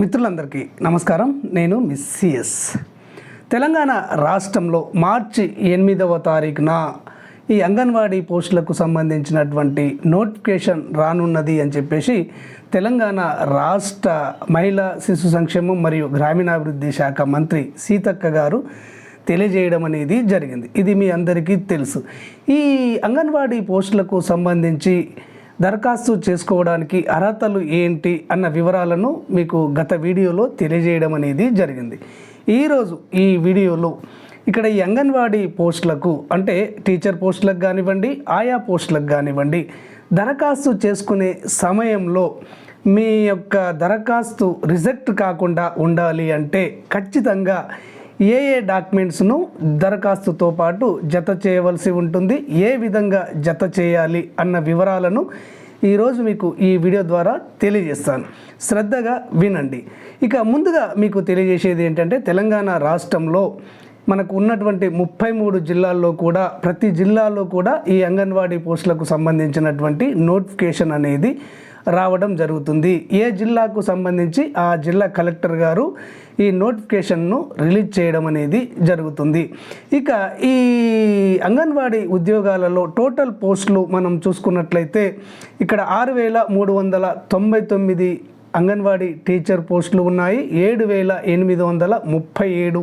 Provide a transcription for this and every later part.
మిత్రులందరికీ నమస్కారం. నేను మిస్ సిఎస్. తెలంగాణ రాష్ట్రంలో మార్చి ఎనిమిదవ తారీఖున ఈ అంగన్వాడీ పోస్టులకు సంబంధించినటువంటి నోటిఫికేషన్ రానున్నది అని చెప్పేసి తెలంగాణ రాష్ట్ర మహిళా శిశు సంక్షేమం మరియు గ్రామీణాభివృద్ధి శాఖ మంత్రి సీతక్క గారు తెలియజేయడం అనేది జరిగింది. ఇది మీ అందరికీ తెలుసు. ఈ అంగన్వాడీ పోస్టులకు సంబంధించి దరఖాస్తు చేసుకోవడానికి అర్హతలు ఏంటి అన్న వివరాలను మీకు గత వీడియోలో తెలియజేయడం అనేది జరిగింది. ఈరోజు ఈ వీడియోలో ఇక్కడ ఈ అంగన్వాడీ పోస్టులకు అంటే టీచర్ పోస్టులకు కానివ్వండి ఆయా పోస్టులకు కానివ్వండి దరఖాస్తు చేసుకునే సమయంలో మీ యొక్క దరఖాస్తు రిజెక్ట్ కాకుండా ఉండాలి అంటే ఖచ్చితంగా ఏ ఏ డాక్యుమెంట్స్ను దరఖాస్తుతో పాటు జత చేయవలసి ఉంటుంది ఏ విధంగా జత చేయాలి అన్న వివరాలను ఈరోజు మీకు ఈ వీడియో ద్వారా తెలియజేస్తాను. శ్రద్ధగా వినండి. ఇక ముందుగా మీకు తెలియజేసేది ఏంటంటే తెలంగాణ రాష్ట్రంలో మనకు ఉన్నటువంటి ముప్పై మూడు జిల్లాల్లో కూడా ప్రతి జిల్లాలో కూడా ఈ అంగన్వాడీ పోస్టులకు సంబంధించినటువంటి నోటిఫికేషన్ అనేది రావడం జరుగుతుంది. ఏ జిల్లాకు సంబంధించి ఆ జిల్లా కలెక్టర్ గారు ఈ నోటిఫికేషన్ను రిలీజ్ చేయడం అనేది జరుగుతుంది. ఇక ఈ అంగన్వాడీ ఉద్యోగాలలో టోటల్ పోస్టులు మనం చూసుకున్నట్లయితే ఇక్కడ ఆరు వేల మూడు వందల తొంభై తొమ్మిది అంగన్వాడీ టీచర్ పోస్టులు ఉన్నాయి. ఏడు వేల ఎనిమిది వందల ముప్పై ఏడు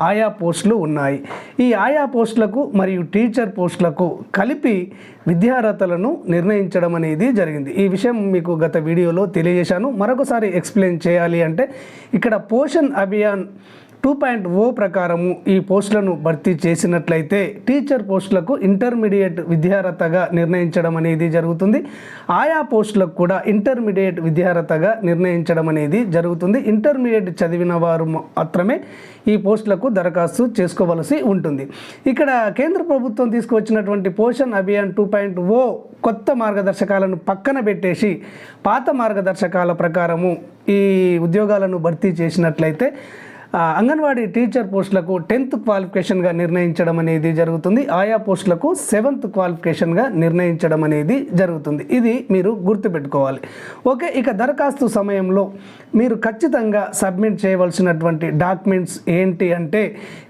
ఆయా పోస్టులు ఉన్నాయి. ఈ ఆయా పోస్టులకు మరియు టీచర్ పోస్టులకు కలిపి విద్యార్హతలను నిర్ణయించడం అనేది జరిగింది. ఈ విషయం మీకు గత వీడియోలో తెలియజేశాను. మరొకసారి ఎక్స్ప్లెయిన్ చేయాలి అంటే ఇక్కడ Poshan Abhiyan two point O ప్రకారము ఈ పోస్టులను భర్తీ చేసినట్లయితే టీచర్ పోస్టులకు ఇంటర్మీడియట్ విద్యార్హతగా నిర్ణయించడం అనేది జరుగుతుంది. ఆయా పోస్టులకు కూడా ఇంటర్మీడియట్ విద్యార్హతగా నిర్ణయించడం అనేది జరుగుతుంది. ఇంటర్మీడియట్ చదివిన వారు మాత్రమే ఈ పోస్టులకు దరఖాస్తు చేసుకోవలసి ఉంటుంది. ఇక్కడ కేంద్ర ప్రభుత్వం తీసుకువచ్చినటువంటి Poshan Abhiyan two point O కొత్త మార్గదర్శకాలను పక్కన పెట్టేసి పాత మార్గదర్శకాల ప్రకారము ఈ ఉద్యోగాలను భర్తీ చేసినట్లయితే అంగన్వాడీ టీచర్ పోస్టులకు టెన్త్ క్వాలిఫికేషన్గా నిర్ణయించడం అనేది జరుగుతుంది. ఆయా పోస్టులకు సెవెంత్ క్వాలిఫికేషన్గా నిర్ణయించడం అనేది జరుగుతుంది. ఇది మీరు గుర్తుపెట్టుకోవాలి. ఓకే ఇక దరఖాస్తు సమయంలో మీరు ఖచ్చితంగా సబ్మిట్ చేయవలసినటువంటి డాక్యుమెంట్స్ ఏంటి అంటే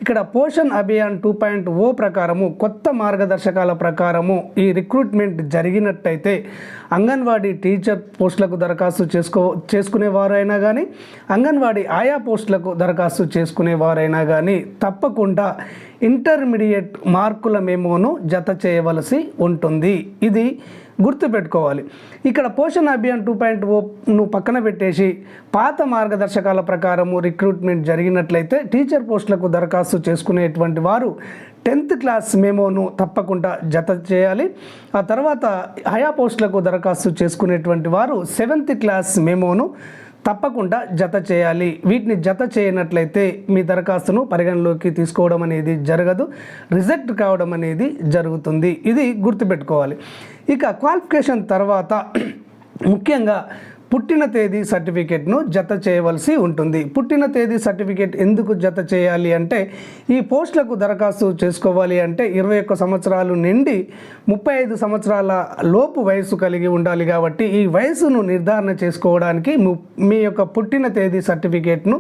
ఇక్కడ Poshan Abhiyan two point O ప్రకారము కొత్త మార్గదర్శకాల ప్రకారము ఈ రిక్రూట్మెంట్ జరిగినట్టయితే అంగన్వాడీ టీచర్ పోస్టులకు దరఖాస్తు చేసుకో చేసుకునేవారైనా కానీ అంగన్వాడీ ఆయా పోస్టులకు దరఖాస్తు చేసుకునేవారైనా కానీ తప్పకుండా ఇంటర్మీడియట్ మార్కుల మెమోను జత చేయవలసి ఉంటుంది. ఇది గుర్తుపెట్టుకోవాలి. ఇక్కడ పోషణ అభియాన్ టూ పాయింట్ ఓను పక్కన పెట్టేసి పాత మార్గదర్శకాల ప్రకారము రిక్రూట్మెంట్ జరిగినట్లయితే టీచర్ పోస్టులకు దరఖాస్తు చేసుకునేటువంటి వారు టెన్త్ క్లాస్ మెమోను తప్పకుండా జత చేయాలి. ఆ తర్వాత హయా పోస్టులకు దరఖాస్తు చేసుకునేటువంటి వారు సెవెంత్ క్లాస్ మెమోను తప్పకుండా జత చేయాలి. వీటిని జత చేయనట్లయితే మీ దరఖాస్తును పరిగణలోకి తీసుకోవడం అనేది జరగదు. రిజెక్ట్ కావడం అనేది జరుగుతుంది. ఇది గుర్తుపెట్టుకోవాలి. ఇక క్వాలిఫికేషన్ తర్వాత ముఖ్యంగా పుట్టిన తేదీ సర్టిఫికేట్ను జత చేయవలసి ఉంటుంది. పుట్టిన తేదీ సర్టిఫికేట్ ఎందుకు జత చేయాలి అంటే ఈ పోస్టులకు దరఖాస్తు చేసుకోవాలి అంటే ఇరవై ఒక్క సంవత్సరాలు నిండి ముప్పై ఐదు సంవత్సరాల లోపు వయసు కలిగి ఉండాలి కాబట్టి ఈ వయసును నిర్ధారణ చేసుకోవడానికి మీ యొక్క పుట్టిన తేదీ సర్టిఫికేట్ను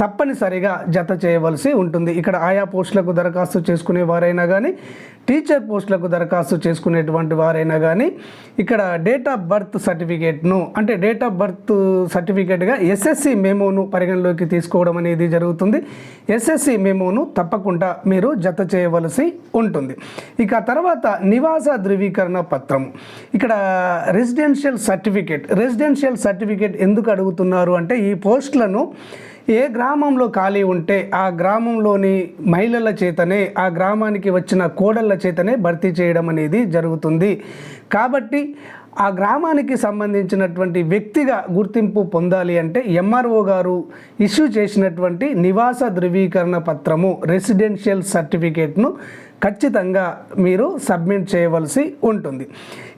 తప్పనిసరిగా జత చేయవలసి ఉంటుంది. ఇక్కడ ఆయా పోస్టులకు దరఖాస్తు చేసుకునే వారైనా కానీ టీచర్ పోస్టులకు దరఖాస్తు చేసుకునేటువంటి వారైనా కానీ ఇక్కడ డేట్ ఆఫ్ బర్త్ సర్టిఫికేట్ను అంటే డేట్ ఆఫ్ బర్త్ సర్టిఫికేట్గా ఎస్ఎస్సి మెమోను పరిగణలోకి తీసుకోవడం అనేది జరుగుతుంది. ఎస్ఎస్సి మెమోను తప్పకుండా మీరు జత చేయవలసి ఉంటుంది. ఇక తర్వాత నివాస ధృవీకరణ పత్రం. ఇక్కడ రెసిడెన్షియల్ సర్టిఫికేట్ రెసిడెన్షియల్ సర్టిఫికేట్ ఎందుకు అడుగుతున్నారు అంటే ఈ పోస్టులను ఏ గ్రామంలో ఖాళీ ఉంటే ఆ గ్రామంలోని మహిళల చేతనే ఆ గ్రామానికి వచ్చిన కోడళ్ళ చేతనే భర్తీ చేయడం అనేది జరుగుతుంది. కాబట్టి ఆ గ్రామానికి సంబంధించినటువంటి వ్యక్తిగా గుర్తింపు పొందాలి అంటే ఎంఆర్ఓ గారు ఇష్యూ చేసినటువంటి నివాస ధృవీకరణ పత్రము రెసిడెన్షియల్ సర్టిఫికేట్ను ఖచ్చితంగా మీరు సబ్మిట్ చేయవలసి ఉంటుంది.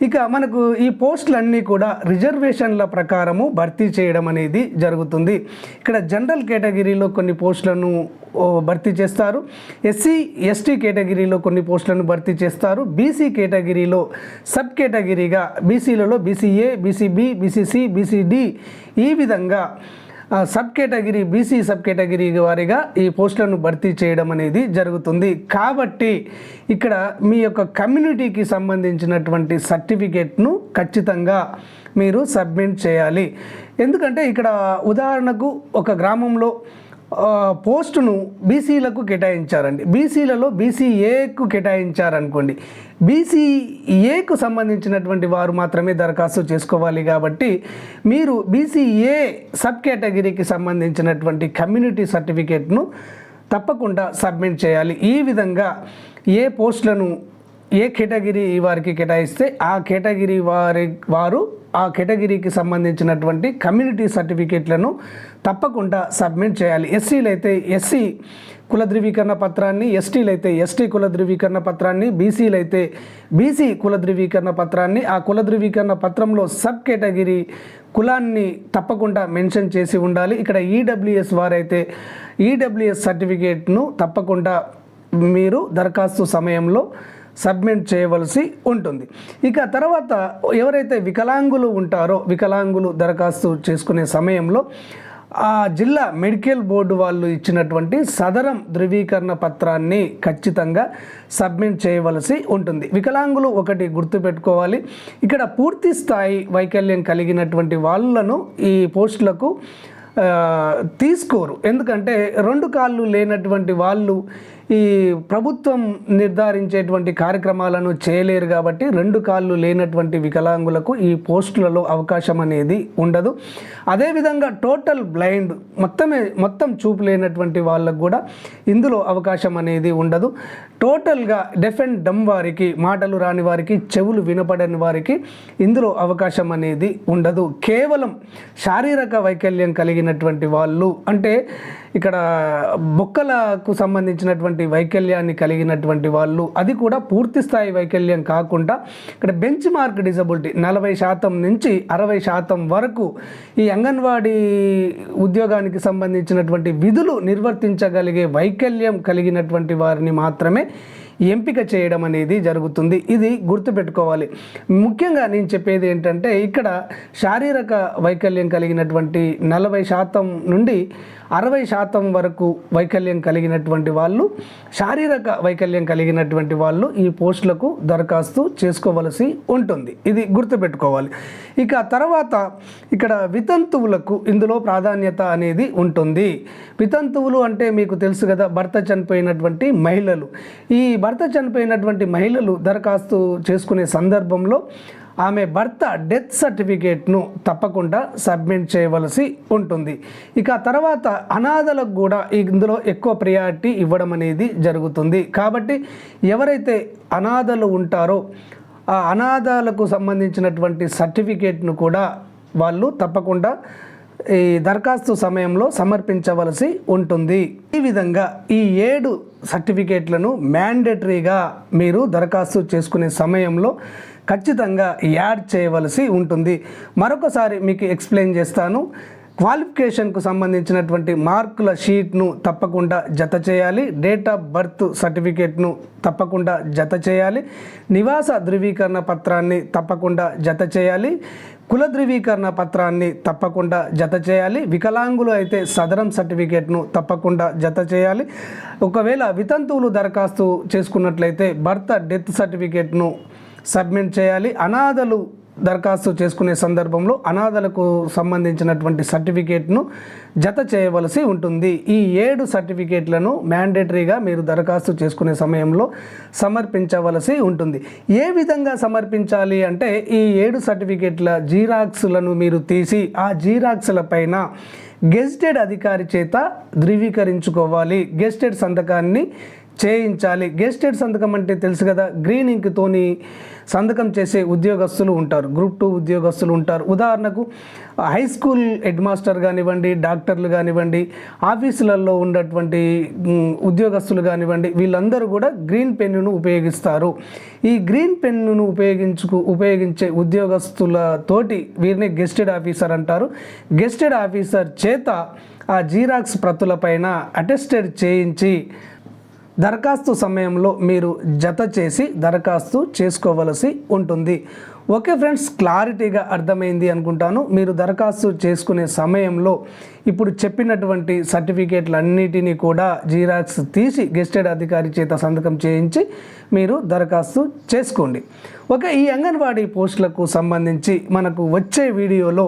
ఇక మనకు ఈ పోస్టులన్నీ కూడా రిజర్వేషన్ల ప్రకారము భర్తీ చేయడం అనేది జరుగుతుంది. ఇక్కడ జనరల్ కేటగిరీలో కొన్ని పోస్టులను భర్తీ చేస్తారు. ఎస్సీ ఎస్టీ కేటగిరీలో కొన్ని పోస్టులను భర్తీ చేస్తారు. బీసీ కేటగిరీలో సబ్ కేటగిరీగా బీసీలలో బీసీఏ బీసీబీ బీసీసీ బీసీడి ఈ విధంగా sub category BC sub category వారిగా ఈ పోస్టులను భర్తీ చేయడం అనేది జరుగుతుంది. కాబట్టి ఇక్కడ మీ యొక్క కమ్యూనిటీకి సంబంధించినటువంటి సర్టిఫికేట్ను ఖచ్చితంగా మీరు సబ్మిట్ చేయాలి. ఎందుకంటే ఇక్కడ ఉదాహరణకు ఒక గ్రామంలో పోస్టును బీసీలకు కేటాయించారండి. బీసీలలో బీసీఏకు కేటాయించారనుకోండి. బీసీఏకు సంబంధించినటువంటి వారు మాత్రమే దరఖాస్తు చేసుకోవాలి కాబట్టి మీరు బీసీఏ సబ్ కేటగిరీకి సంబంధించినటువంటి కమ్యూనిటీ సర్టిఫికేట్ను తప్పకుండా సబ్మిట్ చేయాలి. ఈ విధంగా ఏ పోస్టులను ఏ కేటగిరీ వారికి కేటాయిస్తే ఆ కేటగిరీ వారి వారు ఆ కేటగిరీకి సంబంధించినటువంటి కమ్యూనిటీ సర్టిఫికేట్లను తప్పకుండా సబ్మిట్ చేయాలి. ఎస్సీలు అయితే ఎస్సీ కుల ధృవీకరణ పత్రాన్ని ఎస్టీలు అయితే ఎస్టీ కుల ధృవీకరణ పత్రాన్ని బీసీలు అయితే బీసీ కుల ధృవీకరణ పత్రాన్ని ఆ కుల ధృవీకరణ పత్రంలో సబ్ కేటగిరీ కులాన్ని తప్పకుండా మెన్షన్ చేసి ఉండాలి. ఇక్కడ ఈడబ్ల్యూఎస్ వారైతే ఈడబ్ల్యూఎస్ సర్టిఫికేట్ను తప్పకుండా మీరు దరఖాస్తు సమయంలో సబ్మిట్ చేయవలసి ఉంటుంది. ఇక తర్వాత ఎవరైతే వికలాంగులు ఉంటారో వికలాంగులు దరఖాస్తు చేసుకునే సమయంలో ఆ జిల్లా మెడికల్ బోర్డు వాళ్ళు ఇచ్చినటువంటి సదరం ధృవీకరణ పత్రాన్ని ఖచ్చితంగా సబ్మిట్ చేయవలసి ఉంటుంది. వికలాంగులు ఒకటి గుర్తుపెట్టుకోవాలి. ఇక్కడ పూర్తి స్థాయి వైకల్యం కలిగినటువంటి వాళ్ళను ఈ పోస్టులకు తీసుకోరు. ఎందుకంటే రెండు కాళ్ళు లేనటువంటి వాళ్ళు ఈ ప్రభుత్వం నిర్ధారించేటువంటి కార్యక్రమాలను చేయలేరు కాబట్టి రెండు కాళ్ళు లేనటువంటి వికలాంగులకు ఈ పోస్టులలో అవకాశం అనేది ఉండదు. అదేవిధంగా టోటల్ బ్లైండ్ మొత్తమే మొత్తం చూపు లేనటువంటి వాళ్ళకు కూడా ఇందులో అవకాశం అనేది ఉండదు. టోటల్గా డెఫ్ అండ్ డమ్ వారికి మాటలు రాని వారికి చెవులు వినపడని వారికి ఇందులో అవకాశం అనేది ఉండదు. కేవలం శారీరక వైకల్యం కలిగినటువంటి వాళ్ళు అంటే ఇక్కడ బొక్కలకు సంబంధించినటువంటి వైకల్యాన్ని కలిగినటువంటి వాళ్ళు అది కూడా పూర్తి స్థాయి వైకల్యం కాకుండా ఇక్కడ బెంచ్ మార్క్ డిజబిలిటీ నలభై శాతం నుంచి అరవై శాతం వరకు ఈ అంగన్వాడీ ఉద్యోగానికి సంబంధించినటువంటి విధులు నిర్వర్తించగలిగే వైకల్యం కలిగినటువంటి వారిని మాత్రమే ఎంపిక చేయడం అనేది జరుగుతుంది. ఇది గుర్తుపెట్టుకోవాలి. ముఖ్యంగా నేను చెప్పేది ఏంటంటే ఇక్కడ శారీరక వైకల్యం కలిగినటువంటి నలభై శాతం నుండి అరవై శాతం వరకు వైకల్యం కలిగినటువంటి వాళ్ళు శారీరక వైకల్యం కలిగినటువంటి వాళ్ళు ఈ పోస్టులకు దరఖాస్తు చేసుకోవలసి ఉంటుంది. ఇది గుర్తుపెట్టుకోవాలి. ఇక తర్వాత ఇక్కడ వితంతువులకు ఇందులో ప్రాధాన్యత అనేది ఉంటుంది. వితంతువులు అంటే మీకు తెలుసు కదా భర్త చనిపోయినటువంటి మహిళలు. ఈ భర్త చనిపోయినటువంటి మహిళలు దరఖాస్తు చేసుకునే సందర్భంలో ఆమె భర్త డెత్ సర్టిఫికేట్ను తప్పకుండా సబ్మిట్ చేయవలసి ఉంటుంది. ఇక తర్వాత అనాథలకు కూడా ఇందులో ఎక్కువ ప్రియారిటీ ఇవ్వడం అనేది జరుగుతుంది. కాబట్టి ఎవరైతే అనాథలు ఉంటారో ఆ అనాథాలకు సంబంధించినటువంటి సర్టిఫికేట్ను కూడా వాళ్ళు తప్పకుండా ఈ దరఖాస్తు సమయంలో సమర్పించవలసి ఉంటుంది. ఈ విధంగా ఈ ఏడు సర్టిఫికేట్లను మ్యాండేటరీగా మీరు దరఖాస్తు చేసుకునే సమయంలో ఖచ్చితంగా యాడ్ చేయవలసి ఉంటుంది. మరొకసారి మీకు ఎక్స్ప్లెయిన్ చేస్తాను. క్వాలిఫికేషన్కు సంబంధించినటువంటి మార్కుల షీట్ను తప్పకుండా జత చేయాలి. డేట్ ఆఫ్ బర్త్ సర్టిఫికేట్ను తప్పకుండా జత చేయాలి. నివాస ధృవీకరణ పత్రాన్ని తప్పకుండా జత చేయాలి. కుల ధృవీకరణ పత్రాన్ని తప్పకుండా జత చేయాలి. వికలాంగులు అయితే సదరం సర్టిఫికేట్ను తప్పకుండా జత చేయాలి. ఒకవేళ వితంతువులు దరఖాస్తు చేసుకున్నట్లయితే భర్త డెత్ సర్టిఫికేట్ను సబ్మిట్ చేయాలి. అనాథలు దరఖాస్తు చేసుకునే సందర్భంలో అనాథలకు సంబంధించినటువంటి సర్టిఫికేట్ను జత చేయవలసి ఉంటుంది. ఈ ఏడు సర్టిఫికేట్లను మ్యాండేటరీగా మీరు దరఖాస్తు చేసుకునే సమయంలో సమర్పించవలసి ఉంటుంది. ఏ విధంగా సమర్పించాలి అంటే ఈ ఏడు సర్టిఫికేట్ల జీరాక్స్లను మీరు తీసి ఆ జీరాక్స్ల పైన గెజిటెడ్ అధికారి చేత ధృవీకరించుకోవాలి. గెజిటెడ్ సంతకాన్ని చేయించాలి. గెస్టెడ్ సంతకం అంటే తెలుసు కదా గ్రీన్ ఇంక్తోని సంతకం చేసే ఉద్యోగస్తులు ఉంటారు. గ్రూప్ టూ ఉద్యోగస్తులు ఉంటారు. ఉదాహరణకు హై స్కూల్ హెడ్ మాస్టర్ కానివ్వండి డాక్టర్లు కానివ్వండి ఆఫీసులలో ఉన్నటువంటి ఉద్యోగస్తులు కానివ్వండి వీళ్ళందరూ కూడా గ్రీన్ పెన్నును ఉపయోగిస్తారు. ఈ గ్రీన్ పెన్నును ఉపయోగించుకు ఉపయోగించే ఉద్యోగస్తులతోటి వీరిని గెస్టెడ్ ఆఫీసర్ అంటారు. గెస్టెడ్ ఆఫీసర్ చేత ఆ జీరాక్స్ ప్రతులపైన అటెస్టెడ్ చేయించి దరఖాస్తు సమయంలో మీరు జత చేసి దరఖాస్తు చేసుకోవలసి ఉంటుంది. ఓకే ఫ్రెండ్స్ క్లారిటీగా అర్థమైంది అనుకుంటాను. మీరు దరఖాస్తు చేసుకునే సమయంలో ఇప్పుడు చెప్పినటువంటి సర్టిఫికేట్లన్నిటినీ కూడా జీరాక్స్ తీసి గెస్టెడ్ అధికారి చేత సంతకం చేయించి మీరు దరఖాస్తు చేసుకోండి. ఓకే ఈ అంగన్వాడీ పోస్టులకు సంబంధించి మనకు వచ్చే వీడియోలో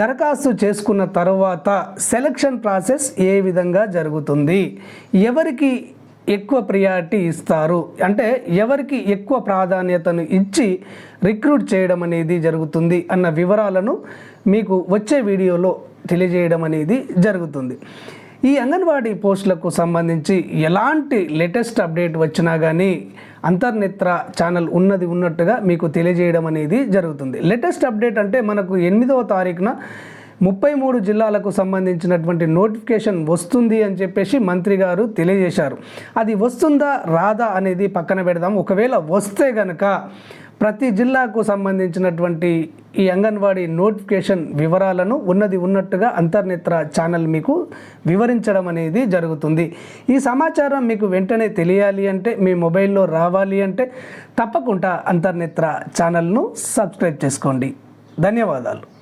దరఖాస్తు చేసుకున్న తర్వాత సెలక్షన్ ప్రాసెస్ ఏ విధంగా జరుగుతుంది? ఎవరికి ఎక్కువ ప్రియారిటీ ఇస్తారు. అంటే ఎవరికి ఎక్కువ ప్రాధాన్యతను ఇచ్చి రిక్రూట్ చేయడం అనేది జరుగుతుంది అన్న వివరాలను మీకు వచ్చే వీడియోలో తెలియజేయడం అనేది జరుగుతుంది. ఈ అంగన్వాడీ పోస్టులకు సంబంధించి ఎలాంటి లేటెస్ట్ అప్డేట్ వచ్చినా కానీ అంతర్నేత్ర ఛానల్ ఉన్నది ఉన్నట్టుగా మీకు తెలియజేయడం అనేది జరుగుతుంది. లేటెస్ట్ అప్డేట్ అంటే మనకు ఎనిమిదవ తారీఖున ముప్పై మూడు జిల్లాలకు సంబంధించినటువంటి నోటిఫికేషన్ వస్తుంది అని చెప్పేసి మంత్రి గారు తెలియజేశారు. అది వస్తుందా రాదా అనేది పక్కన పెడదాం. ఒకవేళ వస్తే గనక ప్రతి జిల్లాకు సంబంధించినటువంటి ఈ అంగన్వాడీ నోటిఫికేషన్ వివరాలను ఉన్నది ఉన్నట్టుగా అంతర్నేత్ర ఛానల్ మీకు వివరించడం అనేది జరుగుతుంది. ఈ సమాచారం మీకు వెంటనే తెలియాలి అంటే మీ మొబైల్లో రావాలి అంటే తప్పకుండా అంతర్నేత్ర ఛానల్ను సబ్స్క్రైబ్ చేసుకోండి. ధన్యవాదాలు.